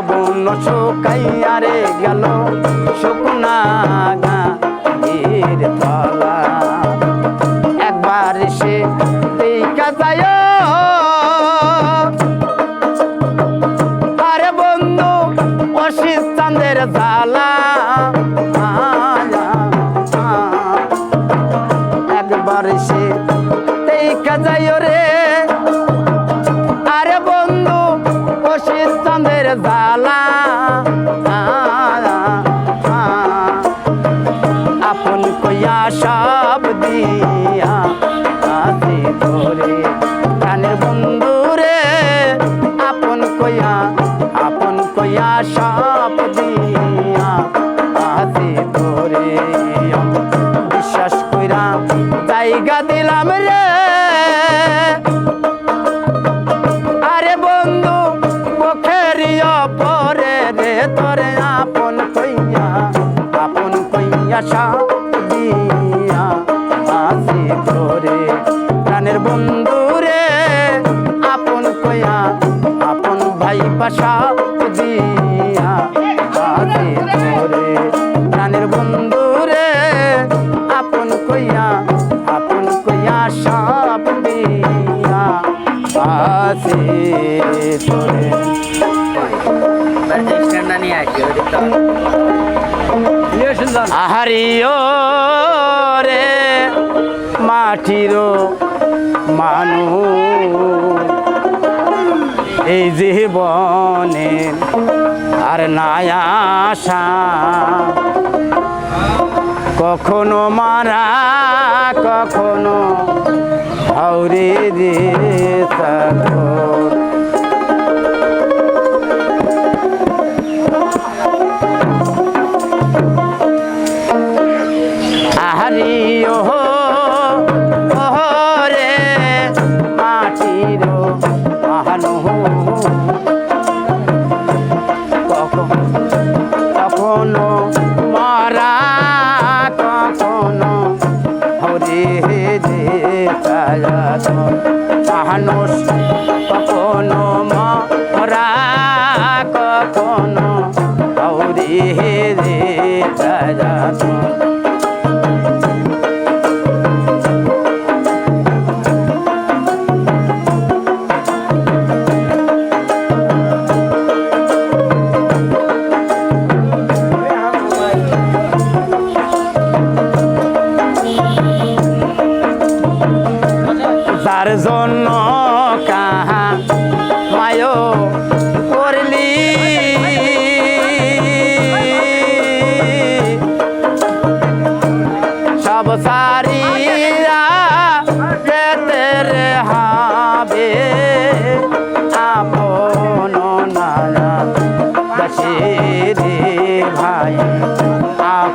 বন শুকাইয়া রে গেল শুকনা গাছের জ্বালা আপন কইয়া সব দিয়া আসি ধরে। প্রাণের বন্ধু রে আপন কইয়া, আপন সব দিয়া আসি ধরে। বিশ্বাস কইরা জায়গা দিলাম রে। সব দিয়া আসি ধরে প্রাণের বন্ধু রে আপন কইয়া, আপন ভাই পাশা দিয়া আসি ধরে প্রাণের বন্ধু রে আপন কইয়া আপন কইয়া সব দিয়া আসি আসি ওই দিকটা আহারিও রে মাটির মানুষ। এই জীবনে আর নাই আশা। কখনো মারা কখনো হাওরে সাগর